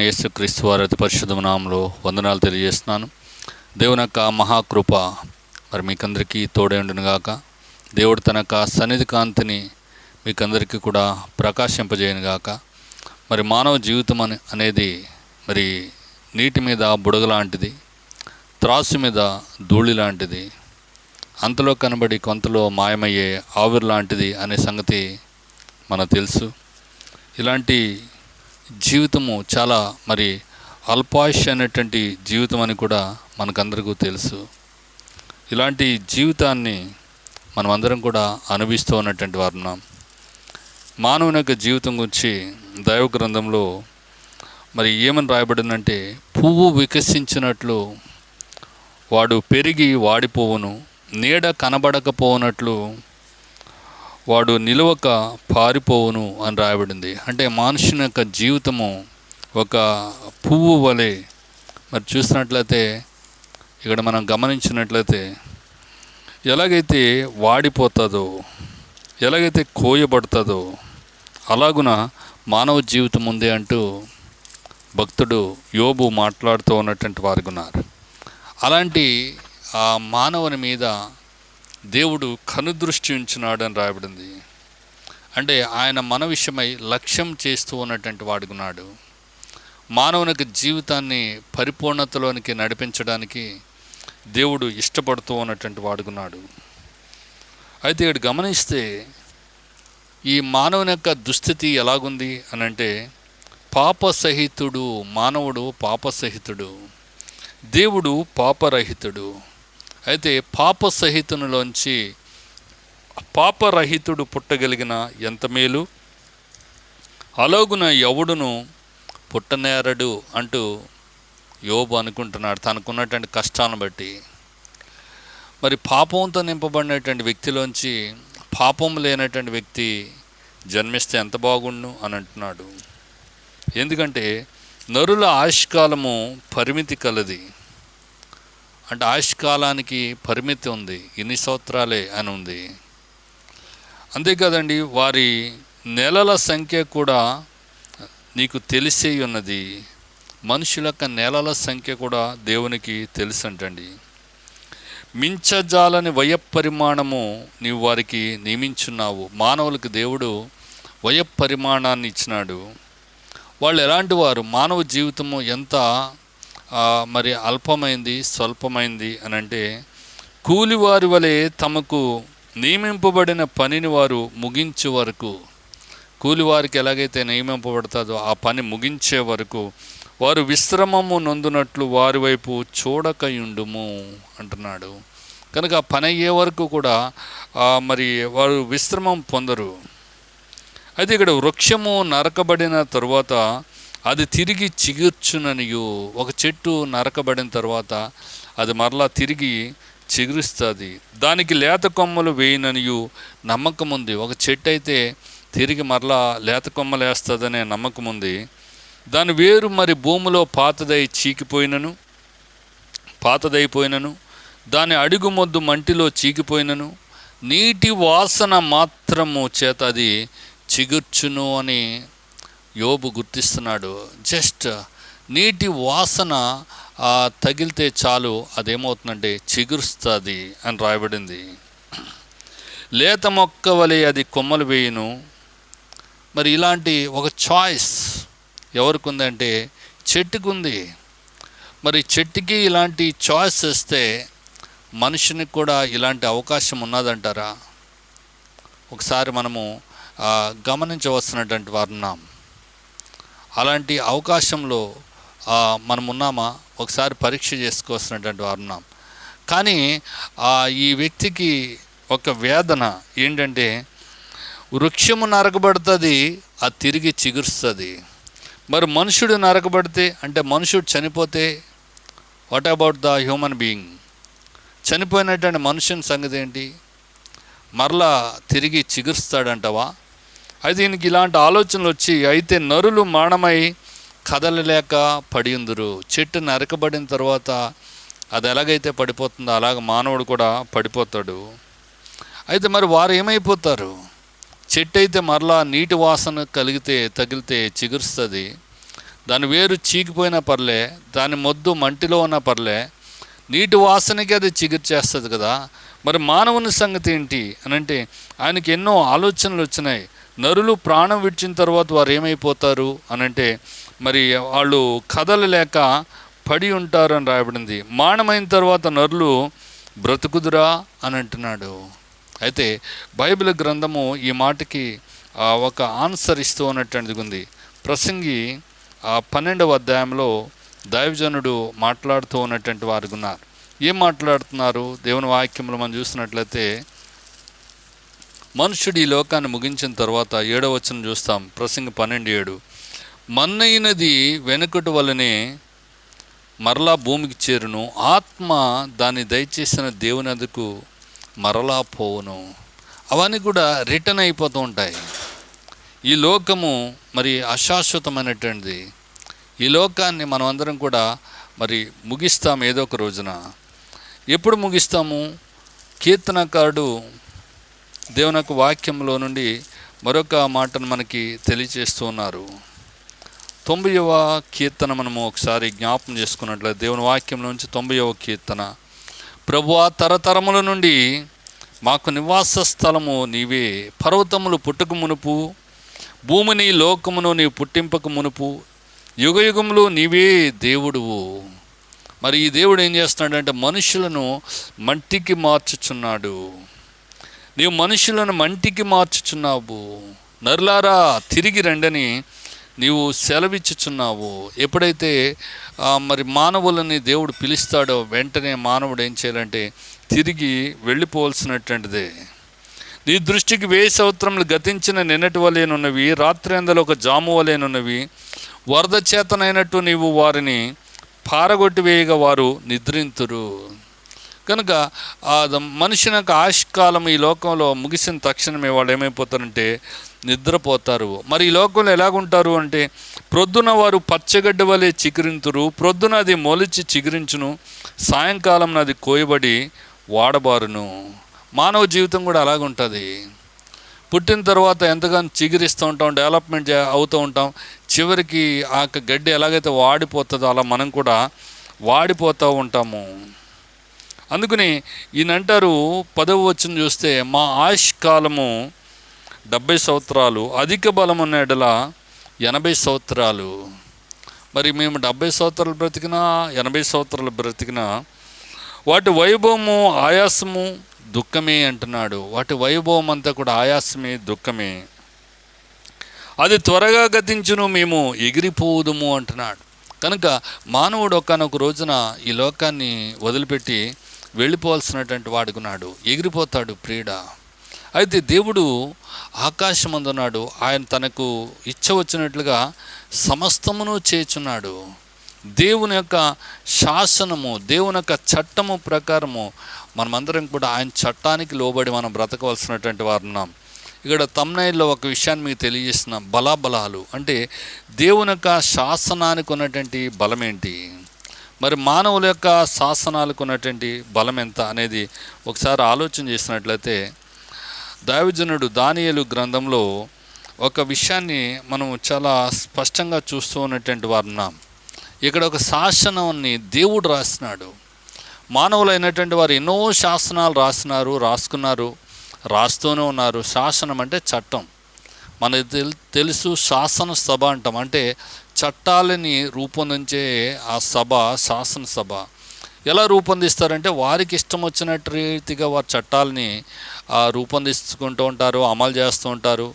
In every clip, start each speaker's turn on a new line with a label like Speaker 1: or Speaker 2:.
Speaker 1: యేసు క్రీస్తు వారి అతి పరిశుద్ధ నామంలో వందనాలు తెలియజేస్తున్నాను. దేవుని యొక్క మహాకృప మరి మీకందరికీ తోడేండును గాక దేవుడు తన యొక్క సన్నిధి కాంతిని మీకందరికీ కూడా ప్రకాశింపజేయను గాక మరి మానవ జీవితం అని అనేది మరి నీటి మీద బుడగ లాంటిది త్రాసు మీద ధూళి లాంటిది అంతలో కనబడి కొంతలో మాయమయ్యే ఆవిరి లాంటిది అనే సంగతి మనకు తెలుసు. ఇలాంటి జీవితము చాలా మరి అల్పాయుష్ అనేటువంటి జీవితం అని కూడా మనకందరికీ తెలుసు. ఇలాంటి జీవితాన్ని మనమందరం కూడా అనుభవిస్తూ ఉన్నటువంటి వారు ఉన్నాం. మానవుని యొక్క జీవితం గురించి దైవ గ్రంథంలో మరి ఏమని రాయబడిందంటే పువ్వు వికసించినట్లు వాడు పెరిగి వాడిపోవును నీడ కనబడకపోవునట్లు వాడు నిలవక పారిపోవును అని రాయబడింది. అంటే మనుషుని యొక్క జీవితము ఒక పువ్వు వలె మరి చూసినట్లయితే ఇక్కడ మనం గమనించినట్లయితే ఎలాగైతే వాడిపోతుందో ఎలాగైతే కోయబడుతుందో అలాగున మానవ జీవితం ఉంది అంటూ భక్తుడు యోబు మాట్లాడుతూ ఉన్నటువంటి వారు ఉన్నారు అలాంటి ఆ మానవుని మీద దేవుడు కనుదృష్టి ఉంచున్నాడు అని రాయబడింది. అంటే ఆయన మన విషయమై లక్ష్యం చేస్తూ ఉన్నటువంటి వాడుకున్నాడు మానవునికి జీవితాన్ని పరిపూర్ణతలోనికి నడిపించడానికి దేవుడు ఇష్టపడుతూ ఉన్నటువంటి వాడుకున్నాడు అయితే ఇక్కడ గమనిస్తే ఈ మానవుని యొక్క దుస్థితి ఎలాగుంది అని అంటే పాపసహితుడు మానవుడు పాపసహితుడు. దేవుడు పాపరహితుడు. అయితే పాప సహితునిలోంచి పాపరహితుడు పుట్టగలిగిన ఎంత మేలు? అలాగున ఎవడును పుట్టనేరడు అంటూ యోబు అనుకుంటున్నాడు. తనకున్నటువంటి కష్టాలను బట్టి. మరి పాపంతో నింపబడినటువంటి వ్యక్తిలోంచి పాపం లేనటువంటి వ్యక్తి జన్మిస్తే ఎంత బాగుండు అని అంటున్నాడు. ఎందుకంటే నరుల ఆయుష్కాలము పరిమితి కలది. అంటే ఆయుష్కాలానికి పరిమితి ఉంది ఇన్ని సంవత్సరాలే అని ఉంది. అంతేకాదండి వారి నెలల సంఖ్య కూడా నీకు తెలిసే ఉన్నది. మనుషుల యొక్క నెలల సంఖ్య కూడా దేవునికి తెలుసంటండి. మించజాలని వయపరిమాణము నీవు వారికి నియమించున్నావు. మానవులకు దేవుడు వయపరిమాణాన్ని ఇచ్చినాడు. వాళ్ళు ఎలాంటి వారు? మానవ జీవితము ఎంత మరి అల్పమైంది స్వల్పమైంది అని అంటే కూలివారి వలె తమకు నియమింపబడిన పనిని వారు ముగించే వరకు కూలివారికి ఎలాగైతే నియమింపబడుతుందో ఆ పని ముగించే వరకు వారు విశ్రమము నొందునట్లు వారి వైపు చూడకయుండుము అంటున్నాడు. కనుక ఆ పని అయ్యే వరకు కూడా మరి వారు విశ్రమం పొందరు. అయితే ఇక్కడ వృక్షము నరకబడిన తరువాత అది తిరిగి చిగుర్చుననియు. ఒక చెట్టు నరకబడిన తర్వాత అది మరలా తిరిగి చిగురుస్తుంది. దానికి లేత కొమ్మలు వేయననియు నమ్మకం ఉంది ఒక చెట్టు అయితే తిరిగి మరలా లేత కొమ్మలు వేస్తుందనే నమ్మకం ఉంది దాని వేరు మరి భూమిలో పాతదై చీకిపోయినను పాతదైపోయినను దాని అడుగు మొద్దు మంటిలో చీకిపోయినను నీటి వాసన మాత్రము చేత అది చిగుర్చును అని యోబు గుర్తిస్తున్నాడు. జస్ట్ నీటి వాసన తగిలితే చాలు అదేమవుతుందంటే చిగురుస్తుంది అని రాయబడింది. లేత మొక్క వలె అది కొమ్మలు వేయును. మరి ఇలాంటి ఒక చాయిస్ ఎవరికి ఉందంటే చెట్టుకు ఉంది మరి చెట్టుకి ఇలాంటి చాయిస్ వస్తే మనుషునికి కూడా ఇలాంటి అవకాశం ఉన్నదంటారా? ఒకసారి మనము గమనించవలసినటువంటి వారు ఉన్నాం. అలాంటి అవకాశంలో మనం ఉన్నామా ఒకసారి పరీక్ష చేసుకోవాల్సినటువంటి వారు ఉన్నాం. కానీ ఈ వ్యక్తికి ఒక వేదన ఏంటంటే వృక్షము నరకబడుతుంది అది తిరిగి చిగురుస్తుంది. మరి మనుషుడు నరకబడితే అంటే మనుషుడు చనిపోతే what about the human being చనిపోయినటువంటి మనుషుని సంగతి ఏంటి? మరలా తిరిగి చిగురుస్తాడంటవా? అయితే ఈయనకి ఇలాంటి ఆలోచనలు వచ్చి అయితే నరులు మానమై కదలలేక పడిందురు చెట్టు నరకబడిన తర్వాత అది ఎలాగైతే పడిపోతుందో అలాగ మానవుడు కూడా పడిపోతాడు. అయితే మరి వారు ఏమైపోతారు? చెట్టు అయితే మరలా నీటి వాసన కలిగితే తగిలితే చిగురుస్తుంది. దాని వేరు చీకిపోయినా పర్లే దాని మొద్దు మంటిలో ఉన్నా పర్లే నీటి వాసనకి అది చిగురు చేస్తుంది కదా. మరి మానవుని సంగతి ఏంటి అని అంటే ఆయనకి ఎన్నో ఆలోచనలు వచ్చినాయి. నరులు ప్రాణం విడిచిన తర్వాత వారు ఏమైపోతారు అనంటే మరి వాళ్ళు కదలలేక పడి ఉంటారు అని రాయబడింది. మానమైన తర్వాత నరులు బ్రతుకుదురా అని అంటున్నాడు. అయితే బైబిల్ గ్రంథము ఈ మాటకి ఒక ఆన్సర్ ఇస్తూ ఉన్నట్టు ఉంది. ప్రసంగి ఆ పన్నెండవ అధ్యాయంలో దైవజనుడు మాట్లాడుతూ ఉన్నటువంటి వారు ఉన్నారు. ఏం మాట్లాడుతున్నారు? దేవుని వాక్యంలో మనం చూసినట్లయితే మనుషుడు ఈ లోకాన్ని ముగించిన తర్వాత ఏడవ చూస్తాం. ప్రసంగ పన్నెండు ఏడు. మన్నైనది వెనుకటి వలనే మరలా భూమికి చేరును. ఆత్మ దాన్ని దయచేసిన దేవునందుకు మరలా పోవును. అవన్నీ కూడా రిటర్న్ అయిపోతూ ఉంటాయి. ఈ లోకము మరి అశాశ్వతమైనటువంటిది. ఈ లోకాన్ని మనం అందరం కూడా మరి ముగిస్తాం ఏదో ఒక రోజున. ఎప్పుడు ముగిస్తాము? కీర్తనకారుడు దేవుని యొక్క వాక్యంలో నుండి మరొక మాటను మనకి తెలియజేస్తున్నారు తొంభైవ కీర్తన మనము ఒకసారి జ్ఞాపం చేసుకున్నట్లయితే దేవుని వాక్యంలో నుంచి తొంభైవ కీర్తన. ప్రభువా తరతరముల నుండి మాకు నివాస స్థలము నీవే. పర్వతములు పుట్టుక మునుపు భూమిని లోకమును నీ పుట్టింపక మునుపు యుగ యుగములు నీవే దేవుడువు. మరి ఈ దేవుడు ఏం చేస్తున్నాడంటే మనుషులను మట్టికి మార్చుచున్నాడు. నీవు మనుషులను మంటికి మార్చుచున్నావు. నరులారా తిరిగి రండని నీవు సెలవిచ్చుచున్నావు. ఎప్పుడైతే మరి మానవులని దేవుడు పిలుస్తాడో వెంటనే మానవుడు ఏం చేయాలంటే తిరిగి వెళ్ళిపోవలసినటువంటిదే. నీ దృష్టికి వేయి సంవత్సరములు గతించిన నిన్నటి వలేనున్నవి రాత్రి అందలో ఒక జాము వలేనున్నవి వరద చేతనైనట్టు నీవు వారిని పారగొట్టి వేయగా వారు నిద్రింతురు. కనుక ఆ మనిషిని యొక్క ఆయుష్కాలం ఈ లోకంలో ముగిసిన తక్షణమే వాళ్ళు ఏమైపోతారంటే నిద్రపోతారు. మరి ఈ లోకంలో ఎలాగుంటారు అంటే ప్రొద్దున వారు పచ్చగడ్డ వలె చిగురింతురు ప్రొద్దున అది మొలిచి చిగురించును సాయంకాలం అది కోయబడి వాడబారును. మానవ జీవితం కూడా అలాగుంటుంది. పుట్టిన తర్వాత ఎంతగానో చిగురిస్తూ ఉంటాం డెవలప్మెంట్ అవుతూ ఉంటాం. చివరికి ఆ గడ్డి ఎలాగైతే వాడిపోతుందో అలా మనం కూడా వాడిపోతూ ఉంటాము. అందుకని ఈయన అంటారు పదవ వచ్చిన చూస్తే మా ఆయుష్ కాలము డెబ్బై సంవత్సరాలు అధిక బలం ఉన్నడల ఎనభై సంవత్సరాలు. మరి మేము డెబ్బై సంవత్సరాలు బ్రతికినా ఎనభై సంవత్సరాలు బ్రతికినా వాటి వైభవము ఆయాసము దుఃఖమే అంటున్నాడు. వాటి వైభవం అంతా కూడా ఆయాసమే దుఃఖమే. అది త్వరగా గతించును మేము ఎగిరిపోదుము అంటున్నాడు. కనుక మానవుడు ఒకనొక రోజున ఈ లోకాన్ని వదిలిపెట్టి వెళ్ళిపోవాల్సినటువంటి వాడుకున్నాడు ఎగిరిపోతాడు ప్రియుడ. అయితే దేవుడు ఆకాశమందున్నాడు. ఆయన తనకు ఇచ్చ వచ్చినట్లుగా సమస్తమును చేచున్నాడు. దేవుని యొక్క శాసనము దేవుని యొక్క చట్టము ప్రకారము మనమందరం కూడా ఆయన చట్టానికి లోబడి మనం బ్రతకవలసినటువంటి వారు ఉన్నాం. ఇక్కడ తమ్నైల్లో ఒక విషయాన్ని మీకు తెలియజేస్తున్నాం. బలాబలాలు. అంటే దేవుని యొక్క శాసనానికి ఉన్నటువంటి బలం ఏంటి మరి మానవుల యొక్క శాసనాలకు ఉన్నటువంటి బలం ఎంత అనేది ఒకసారి ఆలోచన చేసినట్లయితే దైవజనుడు దానియేలు గ్రంథంలో ఒక విషయాన్ని మనం చాలా స్పష్టంగా చూస్తూ ఉన్నటువంటి వారు ఉన్నాం. ఇక్కడ ఒక శాసనాన్ని దేవుడు రాసినాడు. మానవులైనటువంటి వారు ఎన్నో శాసనాలు రాసినారు రాసుకున్నారు రాస్తూనే ఉన్నారు. శాసనం అంటే చట్టం. మనకి తెల్ తెలుసు శాసన సభ అంటాం. అంటే చట్టాలని రూపొందించే ఆ సభ శాసనసభ ఎలా రూపొందిస్తారంటే వారికి ఇష్టం వచ్చినట్టు రీతిగా వారి చట్టాలని రూపొందించుకుంటూ ఉంటారు అమలు చేస్తూ ఉంటారు.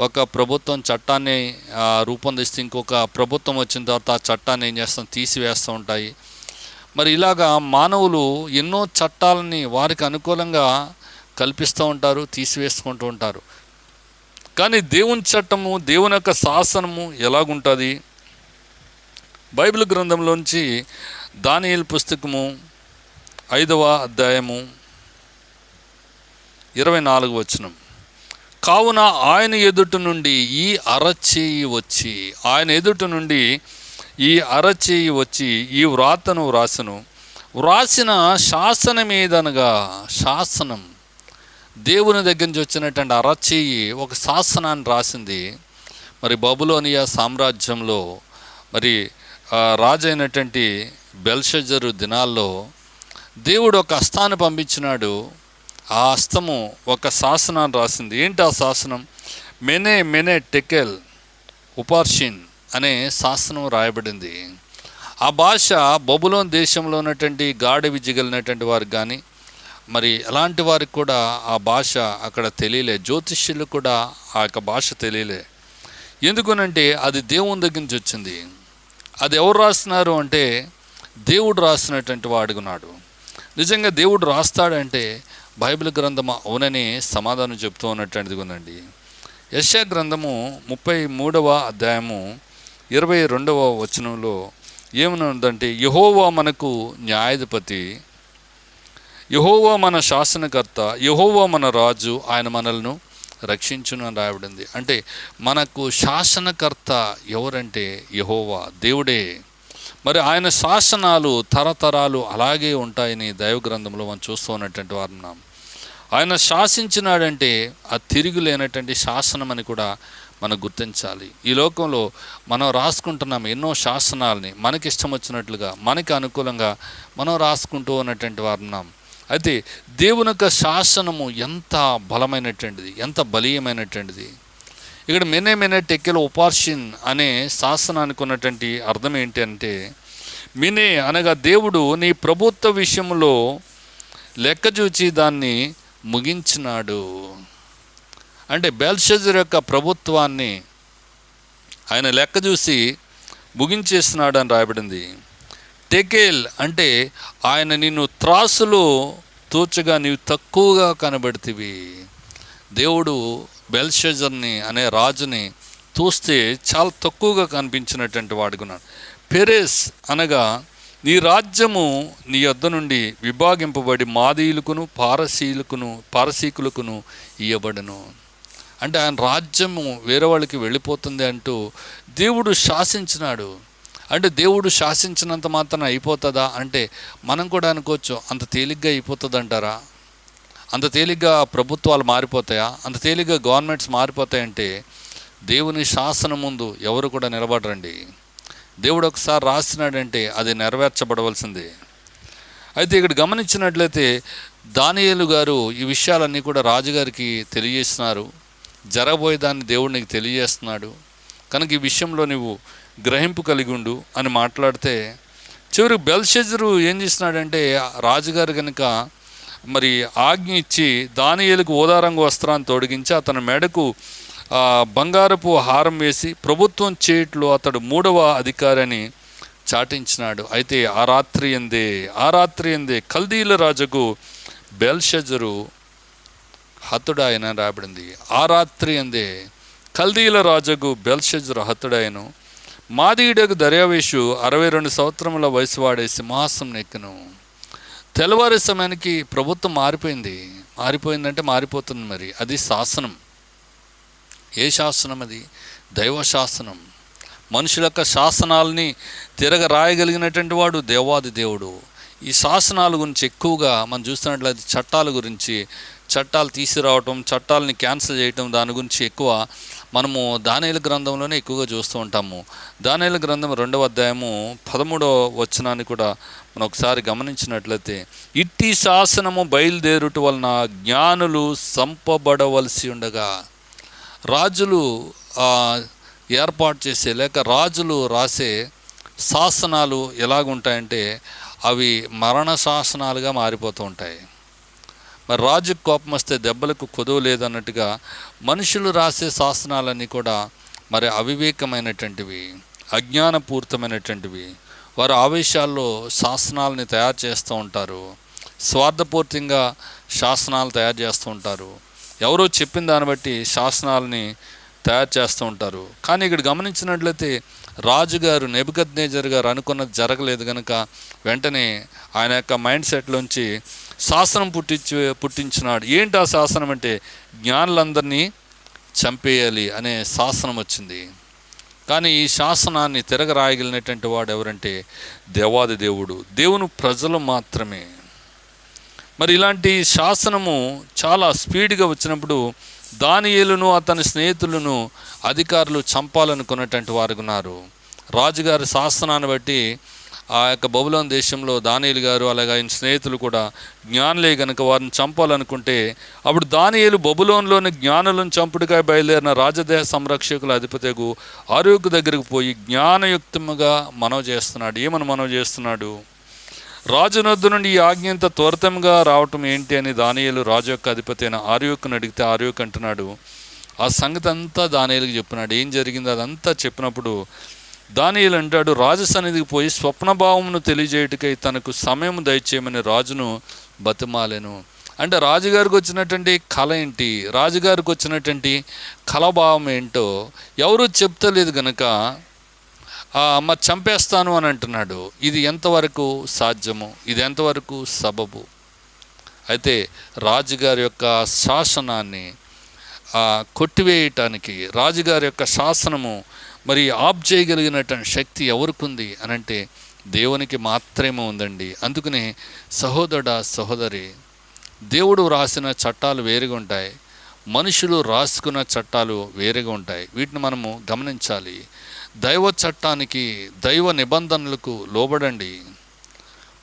Speaker 1: ఒక ప్రభుత్వం చట్టాన్ని రూపొందిస్తే ఇంకొక ప్రభుత్వం వచ్చిన తర్వాత ఆ చట్టాన్ని ఏం చేస్తాం? తీసివేస్తూ ఉంటాయి. మరి ఇలాగా మానవులు ఎన్నో చట్టాలని వారికి అనుకూలంగా కల్పిస్తూ ఉంటారు తీసివేసుకుంటూ ఉంటారు. కానీ దేవుని చట్టము దేవుని యొక్క శాసనము ఎలాగుంటుంది? బైబిల్ గ్రంథంలోంచి దానియల్ పుస్తకము ఐదవ అధ్యాయము ఇరవై నాలుగు వచనం. కావున ఆయన ఎదుట నుండి ఈ అరచేయి వచ్చి ఆయన ఎదుట నుండి ఈ అరచేయి వచ్చి ఈ వ్రాతను వ్రాసను. వ్రాసిన శాసనమేదనగా శాసనం. దేవుని దగ్గర నుంచి వచ్చినటువంటి అరచేయి ఒక శాసనాన్ని రాసింది. మరి బబులోనియా సామ్రాజ్యంలో మరి రాజు అయినటువంటి బెల్షజరు దినాల్లో దేవుడు ఒక హస్తాన్ని పంపించినాడు. ఆ హస్తము ఒక శాసనాన్ని రాసింది. ఏంటి ఆ శాసనం? మెనే మెనే టెకెల్ ఉపార్షిన్ అనే శాసనం రాయబడింది. ఆ భాష బొబులోన్ దేశంలో ఉన్నటువంటి గాఢ విద్యగలిగినటువంటి వారికి కానీ మరి ఎలాంటి వారికి కూడా ఆ భాష అక్కడ తెలియలే. జ్యోతిష్యులు కూడా ఆ యొక్క భాష తెలియలే. ఎందుకునంటే అది దేవుని దగ్గర నుంచి వచ్చింది. అది ఎవరు రాస్తున్నారు అంటే దేవుడు రాసినటువంటి వాడుకున్నాడు నిజంగా దేవుడు రాస్తాడంటే బైబిల్ గ్రంథము అవునని సమాధానం చెప్తూ ఉన్నటువంటిది ఉందండి. యశా గ్రంథము ముప్పై మూడవ అధ్యాయము ఇరవై రెండవ వచనంలో ఏమనుందంటే యహోవా మనకు న్యాయాధిపతి యహోవా మన శాసనకర్త యహోవా మన రాజు ఆయన మనల్ని రక్షించును అని రాయబడింది. అంటే మనకు శాసనకర్త ఎవరంటే యహోవా దేవుడే. మరి ఆయన శాసనాలు తరతరాలు అలాగే ఉంటాయని దైవ గ్రంథంలో మనం చూస్తూ ఉన్నటువంటి వారు ఉన్నాం ఆయన శాసించినాడంటే ఆ తిరిగి లేనటువంటి శాసనం అని కూడా మనం గుర్తించాలి. ఈ లోకంలో మనం రాసుకుంటున్నాం ఎన్నో శాసనాలని. మనకి ఇష్టం వచ్చినట్లుగా మనకి అనుకూలంగా మనం రాసుకుంటూ ఉన్నటువంటి వారు ఉన్నాం అయితే దేవుని యొక్క శాసనము ఎంత బలమైనటువంటిది ఎంత బలీయమైనటువంటిది? ఇక్కడ మెనే మెనే టెక్కెల ఉపార్షిన్ అనే శాసనానికి ఉన్నటువంటి అర్థం ఏంటి అంటే మినే అనగా దేవుడు నీ ప్రభుత్వ విషయంలో లెక్క చూచి దాన్ని ముగించినాడు. అంటే బెల్షజర్ యొక్క ప్రభుత్వాన్ని ఆయన లెక్క చూసి ముగించేస్తున్నాడు అని రాయబడింది. డెకేల్ అంటే ఆయన నిన్ను త్రాసులో తూచగా నీవు తక్కువగా కనబడితివి. దేవుడు బెల్షజర్ని అనే రాజుని చూస్తే చాలా తక్కువగా కనిపించినటువంటి వాడుకున్నాడు పెరేస్ అనగా నీ రాజ్యము నీ యొద్ద నుండి విభాగింపబడి మాదీయులకును పారసీయులకును పారసీకులకును ఇయ్యబడను. అంటే ఆయన రాజ్యము వేరే వాళ్ళకి వెళ్ళిపోతుంది అంటూ దేవుడు శాసించినాడు. అంటే దేవుడు శాసించినంత మాత్రం అయిపోతుందా అంటే మనం కూడా అనుకోవచ్చు అంత తేలిగ్గా అయిపోతుంది అంటారా అంత తేలిగ్గా ప్రభుత్వాలు మారిపోతాయా? అంత తేలిగ్గా గవర్నమెంట్స్ మారిపోతాయంటే దేవుని శాసనం ముందు ఎవరు కూడా నిలబడరండి. దేవుడు ఒకసారి రాసినాడంటే అది నెరవేర్చబడవలసిందే. అయితే ఇక్కడ గమనించినట్లయితే దానియేలు గారు ఈ విషయాలన్నీ కూడా రాజుగారికి తెలియజేస్తున్నారు జరగబోయేదాన్ని దేవుడు నీకు తెలియజేస్తున్నాడు. కనుక ఈ విషయంలో నువ్వు గ్రహింపు కలిగుండు అని మాట్లాడితే చివరి బెల్షెజరు ఏం చేసినాడంటే రాజుగారు కనుక మరి ఆజ్ఞ ఇచ్చి దానియేలుకు ఓదారంగు వస్త్రాన్ని తొడిగించి అతని మెడకు బంగారపు హారం వేసి ప్రభుత్వం చేయట్లో అతడు మూడవ అధికారిని చాటించినాడు. అయితే ఆ రాత్రి ఎందే ఆ రాత్రి ఎందే కల్దీల రాజుకు బెల్షజరు హతుడాయన రాబడింది ఆ రాత్రి ఎందే కల్దీల రాజుకు బెల్షజరు హతుడాయను మాదీయుడకు దర్యావేషు అరవై రెండు సంవత్సరముల వయసు వాడే సింహాసనం ఎక్కను తెల్లవారి సమయానికి ప్రభుత్వం మారిపోయింది. మారిపోయిందంటే మారిపోతుంది మరి. అది శాసనం. ఏ శాసనం అది? దైవ శాసనం. మనుషుల యొక్క శాసనాలని తిరగ రాయగలిగినటువంటి వాడు దేవాది దేవుడు. ఈ శాసనాల గురించి ఎక్కువగా మనం చూస్తున్నట్లయితే చట్టాల గురించి చట్టాలు తీసుకురావటం చట్టాలని క్యాన్సిల్ చేయటం దాని గురించి ఎక్కువ మనము దానేల గ్రంథంలోనే ఎక్కువగా చూస్తూ ఉంటాము. దానేల గ్రంథం రెండవ అధ్యాయము పదమూడవ వచనాన్ని కూడా మనం ఒకసారి గమనించినట్లయితే ఇట్టి శాసనము బయలుదేరుట వలన జ్ఞానులు సంపబడవలసి ఉండగా రాజులు ఆ, ఏర్పాటు చేసే లేక రాజులు రాసే శాసనాలు ఎలాగుంటాయంటే అవి మరణ శాసనాలుగా మారిపోతూ ఉంటాయి. మరి రాజుకు కోపం వస్తే దెబ్బలకు కొదువు లేదన్నట్టుగా మనుషులు రాసే శాసనాలన్నీ కూడా మరి అవివేకమైనటువంటివి అజ్ఞానపూరితమైనటువంటివి. వారు ఆవేశాల్లో శాసనాలని తయారు చేస్తూ ఉంటారు. స్వార్థపూర్తిగా శాసనాలు తయారు చేస్తూ ఉంటారు. ఎవరో చెప్పిన దాన్ని బట్టి శాసనాలని తయారు చేస్తూ ఉంటారు. కానీ ఇక్కడ గమనించినట్లయితే రాజుగారు నెబుకద్నేజర్ గారు అనుకున్నది జరగలేదు కనుక వెంటనే ఆయన యొక్క మైండ్ సెట్లోంచి శాసనం పుట్టించి పుట్టించినాడు. ఏంటి ఆ శాసనం అంటే జ్ఞానులందరినీ చంపేయాలి అనే శాసనం వచ్చింది. కానీ ఈ శాసనాన్ని తిరగరాయగలిగినటువంటి వాడు ఎవరంటే దేవాది దేవుడు. దేవుని ప్రజలు మాత్రమే. మరి ఇలాంటి శాసనము చాలా స్పీడ్గా వచ్చినప్పుడు దానియేలును అతని స్నేహితులను అధికారులు చంపాలనుకున్నటువంటి వారు ఉన్నారు. రాజుగారి శాసనాన్ని బట్టి ఆ యొక్క బబులోన్ దేశంలో దానియలు గారు అలాగే ఆయన స్నేహితులు కూడా జ్ఞానులే గనుక వారిని చంపాలనుకుంటే అప్పుడు దానియలు బబులోన్లోని జ్ఞానులను చంపుడుగా బయలుదేరిన రాజదేహ సంరక్షకుల అధిపతికు ఆరోగ్య దగ్గరికి పోయి జ్ఞానయుక్తముగా మనవి చేస్తున్నాడు. ఏమని మనవి చేస్తున్నాడు? రాజునొద్దు నుండి ఈ ఆజ్ఞ ఇంత త్వరితంగా రావటం ఏంటి అని దానియలు రాజు యొక్క అధిపతి అయిన ఆర్యోకుని అడిగితే ఆర్యోక్ అంటున్నాడు ఆ సంగతి అంతా దానియలకు చెప్పినాడు. ఏం జరిగిందో? అదంతా చెప్పినప్పుడు దానియులు అంటాడు రాజు సన్నిధికి పోయి స్వప్నభావమును తెలియజేయటకై తనకు సమయం దయచేయమని రాజును బతిమాలెను. అంటే రాజుగారికి వచ్చినటువంటి కళ ఏంటి? రాజుగారికి వచ్చినటువంటి కళభావం ఏంటో ఎవరు చెప్తలేదు గనక ఆ, అమ్మ చంపేస్తాను అని అంటున్నాడు. ఇది ఎంతవరకు సాధ్యము? ఇది ఎంతవరకు సబబు? అయితే రాజుగారి యొక్క శాసనాన్ని ఆ, కొట్టివేయటానికి రాజుగారి యొక్క శాసనము మరి ఆప్ చేయగలిగినటువంటి శక్తి ఎవరికి ఉంది దేవునికి మాత్రమే ఉందండి. అందుకనే సహోదరుడ సహోదరి దేవుడు రాసిన చట్టాలు వేరుగా ఉంటాయి. మనుషులు రాసుకున్న చట్టాలు వేరుగా ఉంటాయి. వీటిని మనము గమనించాలి. దైవ చట్టానికి దైవ నిబంధనలకు లోబడండి.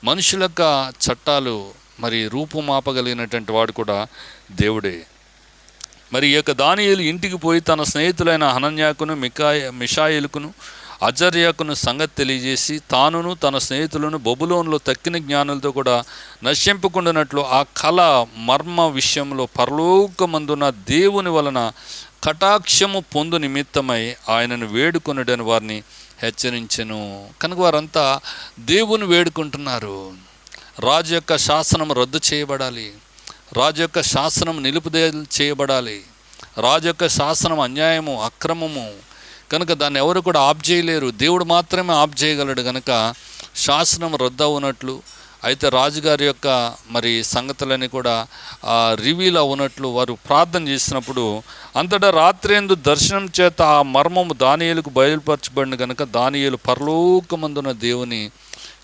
Speaker 1: మనుషుల చట్టాలు మరి రూపుమాపగలిగినటువంటి వాడు కూడా దేవుడే. మరి ఈ యొక్క దానియులు ఇంటికి పోయి తన స్నేహితులైన హనన్యాకును మికాయ మిషాయిలుకును అజర్యాకును సంగతి తెలియజేసి తానును తన స్నేహితులను బొబులోన్లో తక్కిన జ్ఞానులతో కూడా నశింపుకుండానట్లు ఆ కళ మర్మ విషయంలో పరలోకమందున దేవుని వలన కటాక్షము పొందు నిమిత్తమై ఆయనను వేడుకొనడని వారిని హెచ్చరించెను. కనుక వారంతా దేవుని వేడుకుంటున్నారు. రాజు యొక్క శాసనం రద్దు చేయబడాలి. రాజు యొక్క శాసనం నిలుపుదే చేయబడాలి. రాజు యొక్క శాసనం అన్యాయము అక్రమము. కనుక దాన్ని ఎవరు కూడా ఆప్ చేయలేరు. దేవుడు మాత్రమే ఆప్ చేయగలడు కనుక శాసనం రద్దు అవునట్లు అయితే రాజుగారి యొక్క మరి సంగతులని కూడా రివీల్ అవునట్లు వారు ప్రార్థన చేసినప్పుడు అంతటా రాత్రేందు దర్శనం చేత ఆ మర్మము దానియలకు బయలుపరచబడిన కనుక దానియలు పరలోకమందున దేవుని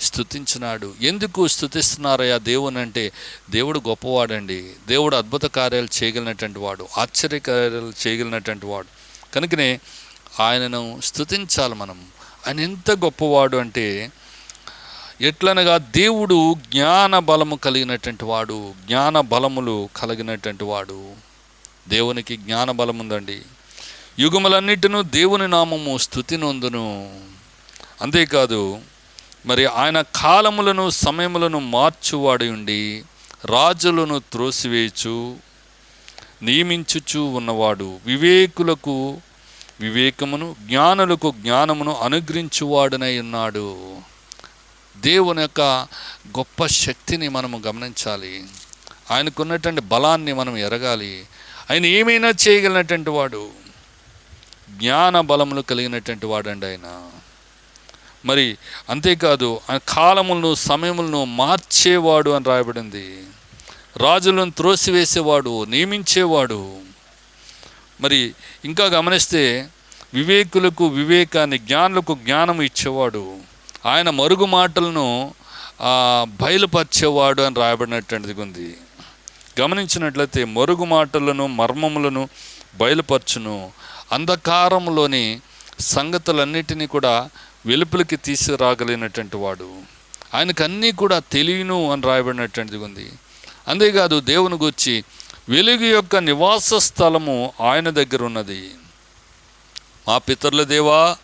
Speaker 1: స్థుతించినాడు ఎందుకు స్థుతిస్తున్నారయ్యా దేవుని అంటే దేవుడు గొప్పవాడండి. దేవుడు అద్భుత కార్యాలు చేయగలిగినటువంటి వాడు ఆశ్చర్య కార్యాలు చేయగలిగినటువంటి వాడు. కనుకనే ఆయనను స్థుతించాలి మనం. ఆయన ఎంత గొప్పవాడు అంటే ఎట్లనగా దేవుడు జ్ఞాన బలము కలిగినటువంటి వాడు జ్ఞాన బలములు కలిగినటువంటి వాడు. దేవునికి జ్ఞాన బలం ఉందండి. యుగములన్నిటినూ దేవుని నామము స్థుతి నొందును అంతేకాదు మరి ఆయన కాలములను సమయములను మార్చువాడి ఉండి రాజులను త్రోసివేయచు నియమించుచు ఉన్నవాడు వివేకులకు వివేకమును జ్ఞానులకు జ్ఞానమును అనుగ్రహించువాడనై ఉన్నాడు. దేవుని యొక్క గొప్ప శక్తిని మనము గమనించాలి. ఆయనకున్నటువంటి బలాన్ని మనం ఎరగాలి. ఆయన ఏమైనా చేయగలిగినటువంటి వాడు జ్ఞాన బలములు కలిగినటువంటి వాడండి ఆయన. మరి అంతేకాదు కాలములను సమయములను మార్చేవాడు అని రాయబడింది. రాజులను త్రోసివేసేవాడు నియమించేవాడు. మరి ఇంకా గమనిస్తే వివేకులకు వివేకాన్ని జ్ఞానులకు జ్ఞానం ఇచ్చేవాడు. ఆయన మరుగు మాటలను బయలుపరిచేవాడు అని రాయబడినటువంటిది ఉంది. గమనించినట్లయితే మరుగు మాటలను మర్మములను బయలుపరచును. అంధకారంలోని సంగతులన్నిటినీ కూడా వెలుపులకి తీసుకురాగలిగినటువంటి వాడు. ఆయనకు అన్నీ కూడా తెలియను అని రాయబడినటువంటిది ఉంది. అంతేకాదు దేవుని గురించి వెలుగు యొక్క నివాస స్థలము ఆయన దగ్గర ఉన్నది. మా పితరుల దేవా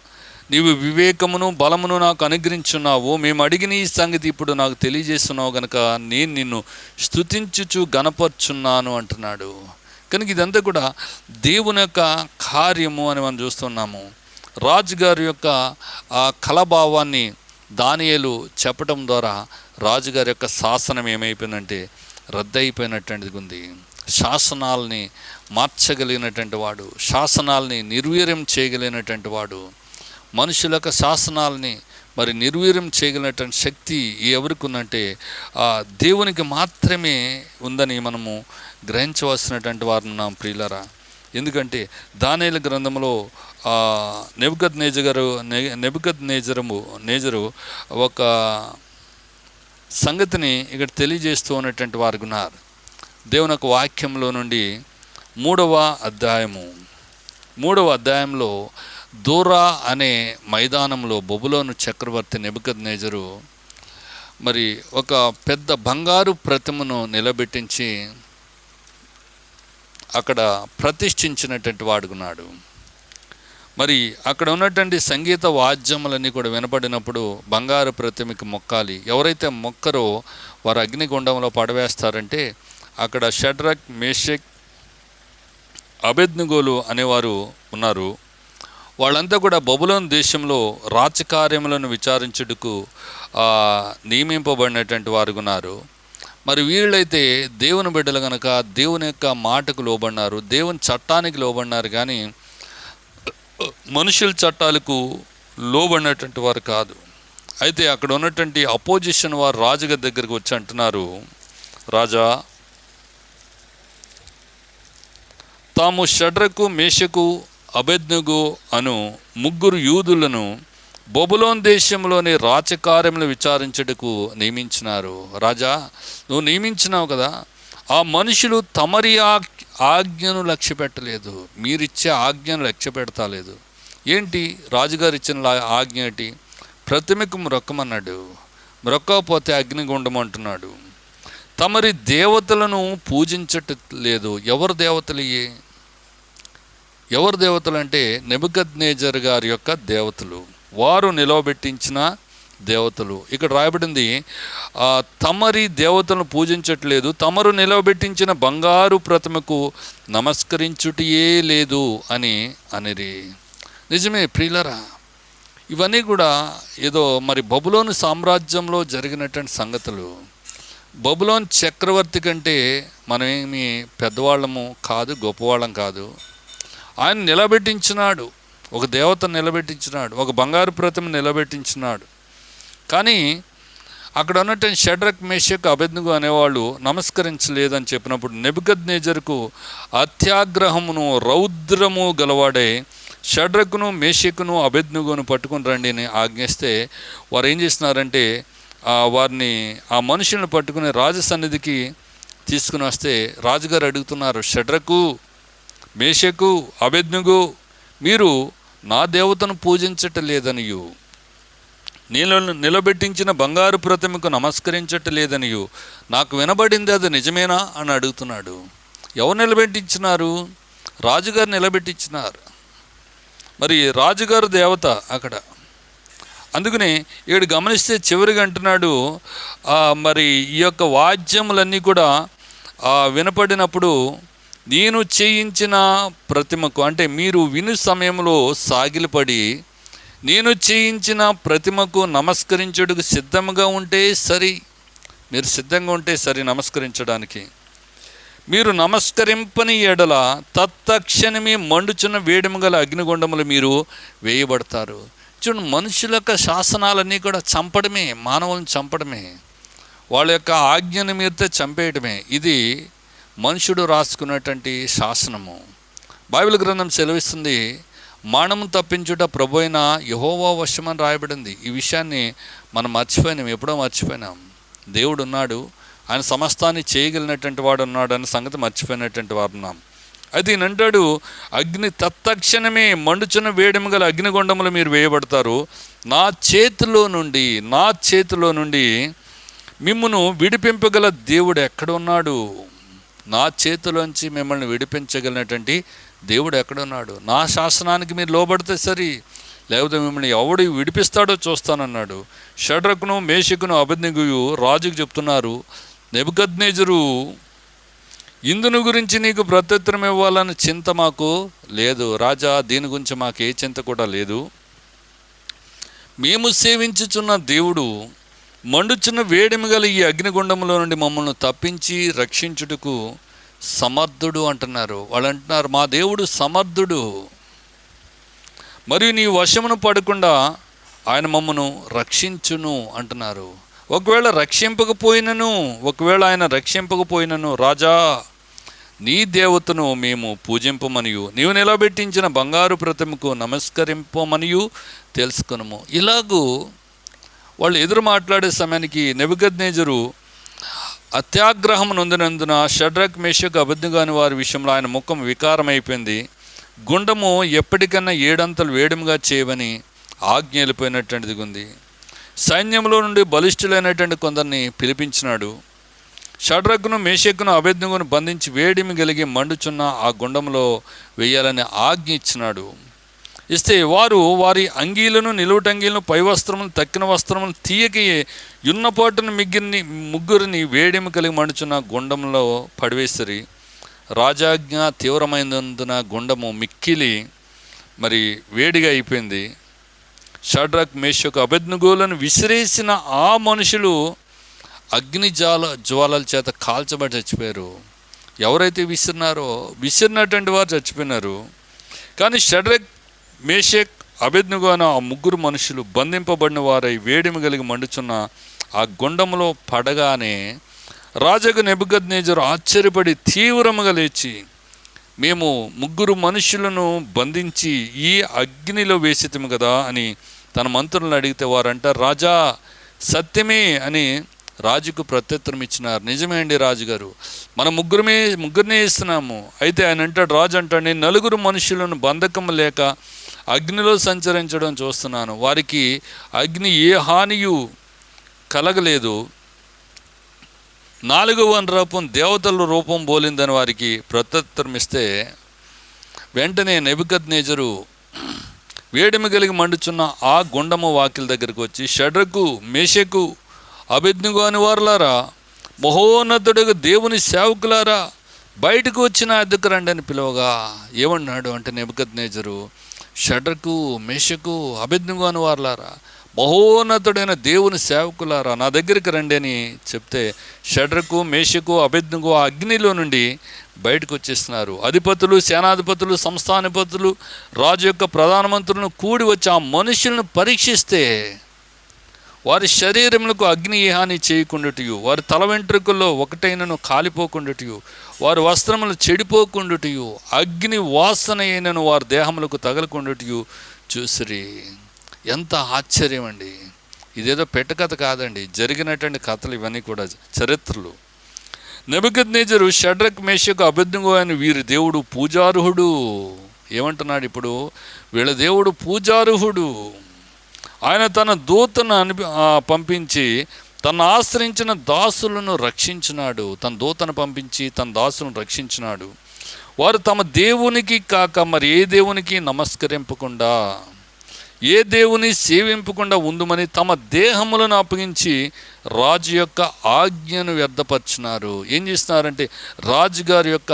Speaker 1: నీవు వివేకమును బలమును నాకు అనుగ్రహించున్నావు. మేము అడిగిన ఈ సంగతి ఇప్పుడు నాకు తెలియజేస్తున్నావు గనక నేను నిన్ను స్థుతించుచు గనపరుచున్నాను అంటున్నాడు. కనుక ఇదంతా కూడా దేవుని యొక్క కార్యము అని మనం చూస్తున్నాము. రాజుగారి యొక్క ఆ కలభావాన్ని దానియేలు చెప్పటం ద్వారా రాజుగారి యొక్క శాసనం ఏమైపోయిందంటే రద్దయిపోయినటువంటిది ఉంది శాసనాల్ని మార్చగలిగినటువంటి వాడు శాసనాల్ని నిర్వీర్యం చేయగలిగినటువంటి వాడు మనుషుల యొక్క శాసనాల్ని మరి నిర్వీర్యం చేయగలిగినటువంటి శక్తి ఎవరికి ఉందంటే ఆ దేవునికి మాత్రమే ఉందని మనము గ్రహించవలసినటువంటి వారు ఉన్నాం ప్రియులరా. ఎందుకంటే దానేల గ్రంథంలో నెబుకద్ నేజగరు నెబుకద్ నేజరము నేజరు ఒక సంగతిని ఇక్కడ తెలియజేస్తూ ఉన్నటువంటి వారు ఉన్నారు. దేవుని యొక్క వాక్యంలో నుండి మూడవ అధ్యాయము. మూడవ అధ్యాయంలో దూరా అనే మైదానంలో బొబులోను చక్రవర్తి నెబుకద్ నేజరు మరి ఒక పెద్ద బంగారు ప్రతిమను నిలబెట్టించి అక్కడ ప్రతిష్ఠించినటువంటి వాడుకున్నాడు మరి అక్కడ ఉన్నటువంటి సంగీత వాద్యములన్నీ కూడా వినపడినప్పుడు బంగారు ప్రతిమకి మొక్కాలి. ఎవరైతే మొక్కరో వారు అగ్నిగుండంలో పడవేస్తారంటే అక్కడ షడ్రక్ మేషక్ అబెద్నుగోలు అనేవారు ఉన్నారు. వాళ్ళంతా కూడా బబులోన్ దేశంలో రాజకార్యములను విచారించుటకు నియమింపబడినటువంటి వారు ఉన్నారు. మరి వీళ్ళైతే దేవుని బిడ్డలు కనుక దేవుని యొక్క మాటకు లోబడినారు దేవుని చట్టానికి లోబడినారు కానీ మనుషుల చట్టాలకు లోబడినటువంటి వారు కాదు. అయితే అక్కడ ఉన్నటువంటి అపోజిషన్ వారు రాజుగారి దగ్గరికి వచ్చి అంటున్నారు రాజా తాము షడ్రకు మేషకు అబెద్నుగు అను ముగ్గురు యూదులను బొబులోన్ దేశంలోని రాచకార్యములు విచారించుటకు నియమించినారు. రాజా నువ్వు నియమించినావు కదా. ఆ మనుషులు తమరియా ఆజ్ఞను లక్ష్య పెట్టలేదు మీరిచ్చే ఆజ్ఞను లక్ష్య పెడతాలేదు ఏంటి? రాజుగారు ఇచ్చిన ఆజ్ఞ ఏంటి? ప్రతిమకు మ్రొక్కమన్నాడు. మ్రొక్కకపోతే అగ్నిగుండం అంటున్నాడు తమరి దేవతలను పూజించట లేదు ఎవరు దేవతలు ఇయ్యే? ఎవరు దేవతలు అంటే నెబుకద్నేజర్ గారి యొక్క దేవతలు. వారు నిలవబెట్టించిన దేవతలు. ఇక్కడ రాయబడింది ఆ, తమరి దేవతలను పూజించట్లేదు తమరు నిలవబెట్టించిన బంగారు ప్రతిమకు నమస్కరించుటియే లేదు అని అనిరి. నిజమే ప్రియులరా ఇవన్నీ కూడా ఏదో మరి బబులోని సామ్రాజ్యంలో జరిగినటువంటి సంగతులు. బబులోన్ చక్రవర్తి కంటే మనమేమి పెద్దవాళ్ళము కాదు గొప్పవాళ్ళం కాదు. ఆయన నిలబెట్టించినాడు ఒక దేవత నిలబెట్టించినాడు ఒక బంగారు ప్రతిమ నిలబెట్టించినాడు. కానీ అక్కడ ఉన్నటువంటి షడ్రక్ మేషక్ అభిజ్ఞు అనేవాళ్ళు నమస్కరించలేదని చెప్పినప్పుడు నెబద్ నేజర్కు అత్యాగ్రహమును రౌద్రము గలవాడే షడ్రక్ను మేషకును అభెజ్ఞగును పట్టుకుని రండి అని ఆజ్ఞిస్తే వారు ఏం చేస్తున్నారంటే ఆ వారిని ఆ మనుషులను పట్టుకుని రాజ సన్నిధికి తీసుకుని వస్తే రాజుగారు అడుగుతున్నారు షడ్రకు మేషకు అభిజ్ఞుగు మీరు నా దేవతను పూజించటం లేదనియు. నీలో నిలబెట్టించిన బంగారు ప్రతిమకు నమస్కరించటలేదనియు. నాకు వినబడింది అది నిజమేనా అని అడుగుతున్నాడు. ఎవరు నిలబెట్టించినారు? రాజుగారు నిలబెట్టించినారు. మరి రాజుగారు దేవత అక్కడ. అందుకని ఇక్కడ గమనిస్తే చివరిగా అంటున్నాడు మరి ఈ యొక్క వాద్యములన్నీ కూడా వినపడినప్పుడు నేను చేయించిన ప్రతిమకు అంటే మీరు విను సమయంలో సాగిలపడి నేను చేయించిన ప్రతిమకు నమస్కరించుటకు సిద్ధంగా ఉంటే సరి. మీరు సిద్ధంగా ఉంటే సరి నమస్కరించడానికి. మీరు నమస్కరింపని ఎడల తత్తక్షణమే మండుచున్న వేడిమ గల అగ్నిగుండములు మీరు వేయబడతారు. చూడండి మనుషుల యొక్క శాసనాలన్నీ కూడా చంపడమే మానవులను చంపడమే. వాళ్ళ యొక్క ఆజ్ఞను మీరితే చంపేయడమే ఇది మనుషుడు రాసుకున్నటువంటి శాసనము. బైబిల్ గ్రంథం సెలవిస్తుంది మానము తప్పించుట ప్రభు అయిన యహోవా వశమని రాయబడింది. ఈ విషయాన్ని మనం మర్చిపోయినాం ఎప్పుడో మర్చిపోయినాం. దేవుడు ఉన్నాడు ఆయన సమస్తాన్ని చేయగలిగినటువంటి వాడు ఉన్నాడు అనే సంగతి మర్చిపోయినటువంటి వారు ఉన్నాం అయితే ఈయన అంటాడు అగ్ని తత్తక్షణమే మండుచున్న వేడిమ గల అగ్నిగుండములు మీరు వేయబడతారు. నా చేతిలో నుండి నా చేతిలో నుండి మిమ్మను విడిపింపగల దేవుడు ఎక్కడ ఉన్నాడు? నా చేతిలోంచి మిమ్మల్ని విడిపించగలిగినటువంటి దేవుడు ఎక్కడున్నాడు? నా శాసనానికి మీరు లోబడితే సరి. లేకపోతే మిమ్మల్ని ఎవడు విడిపిస్తాడో చూస్తానన్నాడు. షడ్రకును మేషకును అభిజ్ఞగుయు రాజుకు చెప్తున్నారు. నెబుకద్నేజరు ఇందును గురించి నీకు ప్రత్యుత్తరం ఇవ్వాలని చింత మాకు లేదు. రాజా దీని గురించి మాకు ఏ చింత కూడా లేదు. మేము సేవించుచున్న దేవుడు మండుచున్న వేడిమి గల ఈ అగ్నిగుండంలో నుండి మమ్మల్ని తప్పించి రక్షించుటకు సమర్థుడు అంటున్నారు. వాళ్ళు అంటున్నారు మా దేవుడు సమర్థుడు. మరియు నీ వశమును పడకుండా ఆయన మమ్మను రక్షించును అంటున్నారు. ఒకవేళ రక్షింపకపోయినను ఒకవేళ ఆయన రక్షింపకపోయినను రాజా నీ దేవతను మేము పూజింపమనియు. నీవు నిలబెట్టించిన బంగారు ప్రతిమకు నమస్కరింపమనియు తెలుసుకునము. ఇలాగూ వాళ్ళు ఎదురు మాట్లాడే సమయానికి నెబుకద్నేజరు అత్యాగ్రహం నొందినందున షడ్రక్ మేషకు అబద్ధంగాని వారి విషయంలో ఆయన ముఖం వికారమైపోయింది. గుండము ఎప్పటికన్నా ఏడంతలు వేడముగా చేయమని ఆజ్ఞ వెళ్ళిపోయినటువంటిది ఉంది. సైన్యంలో నుండి బలిష్ఠులైనటువంటి కొందరిని పిలిపించినాడు. షడ్రగ్ను మేషక్కును అభ్యర్థును బంధించి వేడిమి కలిగి మండుచున్న ఆ గుండంలో వేయాలని ఆజ్ఞ ఇచ్చినాడు. ఇస్తే వారు వారి అంగీలను నిలువుటంగీలను పై వస్త్రములు తక్కిన వస్త్రములు తీయకి యున్నపాటును మిగ్గిరిని ముగ్గురిని వేడిమి కలిగి మడుచున్న గుండంలో పడివేసిరి. రాజాజ్ఞ తీవ్రమైనందున గుండము మిక్కిలి మరి వేడిగా అయిపోయింది. షడ్రక్ మేషకు అభిజ్ఞగోలను విసిరేసిన ఆ మనుషులు అగ్నిజాల జ్వాలల చేత కాల్చబడి చచ్చిపోయారు. ఎవరైతే విసిరినారో విసిరినటువంటి వారు చచ్చిపోయినారు. కానీ షడ్రక్ మేషక్ అభిజ్ఞగాను ఆ ముగ్గురు మనుషులు బంధింపబడిన వారై వేడిమి కలిగి మండుచున్న ఆ గుండంలో పడగానే రాజగు నెబుగద్నేజరు ఆశ్చర్యపడి తీవ్రముగా లేచి మేము ముగ్గురు మనుషులను బంధించి ఈ అగ్నిలో వేసితము కదా అని తన మంత్రులను అడిగితే వారంట రాజా సత్యమే అని రాజుకు ప్రత్యుత్తరం ఇచ్చినారు. నిజమే అండి రాజుగారు మన ముగ్గురమే ముగ్గురినే ఇస్తున్నాము అయితే ఆయన అంటాడు రాజు అంటాడు నేను నలుగురు మనుషులను బంధకం లేక అగ్నిలో సంచరించడం చూస్తున్నాను. వారికి అగ్ని ఏ హానియు కలగలేదు. నాలుగవ రూపం దేవతల రూపం బోలిందని వారికి ప్రత్యుత్తరమిస్తే వెంటనే నెబికత్ నేజరు వేడిమి కలిగి మండుచున్న ఆ గుండము వాకిల దగ్గరికి వచ్చి షడ్రకు మేషకు అభిజ్ఞగు వారులారా మహోన్నతుడుగా దేవుని సేవకులారా బయటకు వచ్చిన అద్దెకు రండి అని పిలవగా ఏమన్నాడు అంటే నెబద్ నేజరు షడ్రకు మేషకు అభిజ్ఞు అని వారులారా మహోన్నతుడైన దేవుని సేవకులారా నా దగ్గరికి రండి అని చెప్తే షడ్రకు మేషకు అభిజ్ఞకు ఆ అగ్నిలో నుండి బయటకు వచ్చేస్తున్నారు. అధిపతులు సేనాధిపతులు సంస్థానిపతులు రాజు యొక్క ప్రధానమంత్రులను కూడి వచ్చి ఆ మనుషులను పరీక్షిస్తే వారి శరీరములకు అగ్ని హాని చేయకుండాటయు వారి తల వెంట్రుకల్లో ఒకటైనను కాలిపోకుండాటయు వారి వస్త్రములు చెడిపోకుండాటయు అగ్ని వాసన అయినను వారి దేహములకు తగలకుండుటయు చూసిరి. ఎంత ఆశ్చర్యం అండి ఇదేదో పెట్టకథ కాదండి. జరిగినటువంటి కథలు ఇవన్నీ కూడా చరిత్రలు. నెబద్ నేజరు షడ్రక్ మేషకు అబద్ధంగా అని వీరి దేవుడు పూజార్హుడు. ఏమంటున్నాడు ఇప్పుడు? వీళ్ళ దేవుడు పూజార్హుడు. ఆయన తన దూతను అని పంపించి తను ఆశ్రయించిన దాసులను రక్షించినాడు. తన దూతను పంపించి తన దాసులను రక్షించినాడు. వారు తమ దేవునికి కాక మరి ఏ దేవునికి నమస్కరింపకుండా ఏ దేవుని సేవింపకుండా ఉందమని తమ దేహములను అప్పగించి రాజు యొక్క ఆజ్ఞను వ్యర్థపరిచినారు. ఏం చేస్తున్నారంటే రాజుగారి యొక్క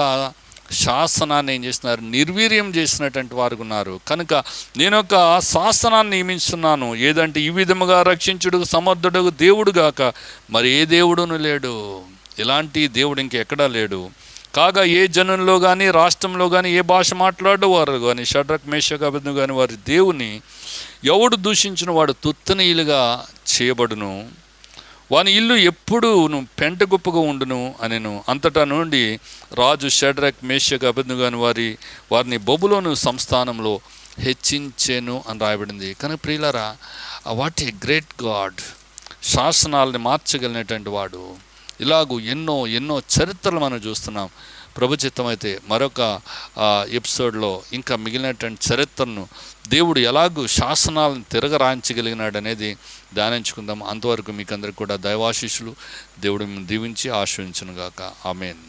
Speaker 1: శాసనాన్ని ఏం చేస్తున్నారు? నిర్వీర్యం చేసినటువంటి వారు ఉన్నారు కనుక నేను ఒక శాసనాన్ని నియమిస్తున్నాను ఏదంటే ఈ విధముగా రక్షించుడు సమర్థుడు దేవుడు గాక మరి ఏ దేవుడును లేడు? ఇలాంటి దేవుడు ఇంకెక్కడా లేడు. కాగా ఏ జనంలో కానీ రాష్ట్రంలో కానీ ఏ భాష మాట్లాడేవారు కానీ షడ్రక్ మేషక్ కానీ వారి దేవుని ఎవడు దూషించిన వాడు తుత్తనీయులుగా చేయబడును. వాని ఇల్లు ఎప్పుడు పెంట గొప్పగా ఉండును అనిను. అంతటా నుండి రాజు షడ్రక్ మేషక్ అభిజ్ఞగాని వారి వారిని బొబులోను సంస్థానంలో హెచ్చించాను అని రాయబడింది. కానీ ప్రియులరా వాట్ ఏ గ్రేట్ గాడ్. శాసనాలని మార్చగలిగినటువంటి వాడు. ఇలాగూ ఎన్నో ఎన్నో చరిత్రలు మనం చూస్తున్నాం. ప్రభుచిత్తమైతే మరొక ఎపిసోడ్లో ఇంకా మిగిలినటువంటి చరిత్రను దేవుడు ఎలాగూ శాసనాలను తిరగరాయించగలిగినాడు అనేది ధ్యానించుకుందాం. అంతవరకు మీకు అందరికి కూడా దైవాశీషులు దేవుడు దీవించి ఆశ్రయించునుగాక ఆమెన్.